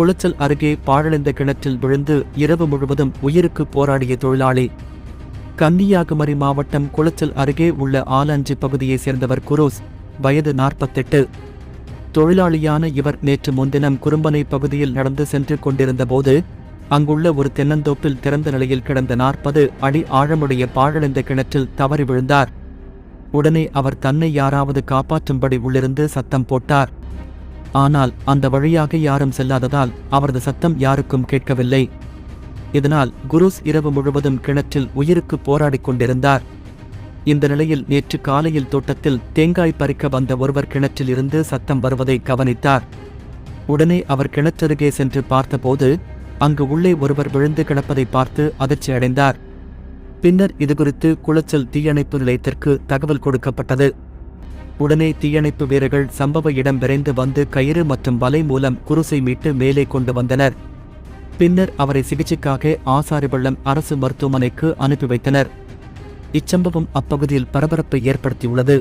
குளச்சல் அருகே பாழடைந்த கிணற்றில் விழுந்து இரவு முழுவதும் உயிருக்கு போராடிய தொழிலாளி. கன்னியாகுமரி மாவட்டம் குளச்சல் அருகே உள்ள ஆலஞ்சி பகுதியைச் சேர்ந்தவர் குரோஸ் வயது நாற்பத்தெட்டு. தொழிலாளியான இவர் நேற்று முன்தினம் குறும்பனை பகுதியில் நடந்து சென்று கொண்டிருந்தபோது அங்குள்ள ஒரு தென்னந்தோப்பில் திறந்த நிலையில் கிடந்த நாற்பது அடி ஆழமுடைய பாழடைந்த கிணற்றில் தவறி விழுந்தார். உடனே அவர் தன்னை யாராவது காப்பாற்றும்படி உள்ளிருந்து சத்தம் போட்டார். ஆனால் அந்த வழியாக யாரும் செல்லாததால் அவரது சத்தம் யாருக்கும் கேட்கவில்லை. இதனால் குருஸ் இரவு முழுவதும் கிணற்றில் உயிருக்கு போராடிக் கொண்டிருந்தார். இந்த நிலையில் நேற்று காலையில் தோட்டத்தில் தேங்காய் பறிக்க வந்த ஒருவர் கிணற்றில் இருந்து சத்தம் வருவதை கவனித்தார். உடனே அவர் கிணற்றருகே சென்று பார்த்தபோது அங்கு உள்ளே ஒருவர் விழுந்து கிடப்பதை பார்த்து அதிர்ச்சி அடைந்தார். பின்னர் இதுகுறித்து குளச்சல் தீயணைப்பு நிலையத்திற்கு தகவல் கொடுக்கப்பட்டது. உடனே தீயணைப்பு வீரர்கள் சம்பவ இடம் விரைந்து வந்து கயிறு மற்றும் வலை மூலம் குருசை மீட்டு மேலே கொண்டு வந்தனர். பின்னர் அவரை சிகிச்சைக்காக ஆசாரிபள்ளம் அரசு மருத்துவமனைக்கு அனுப்பி வைத்தனர். இச்சம்பவம் அப்பகுதியில் பரபரப்பை ஏற்படுத்தியுள்ளது.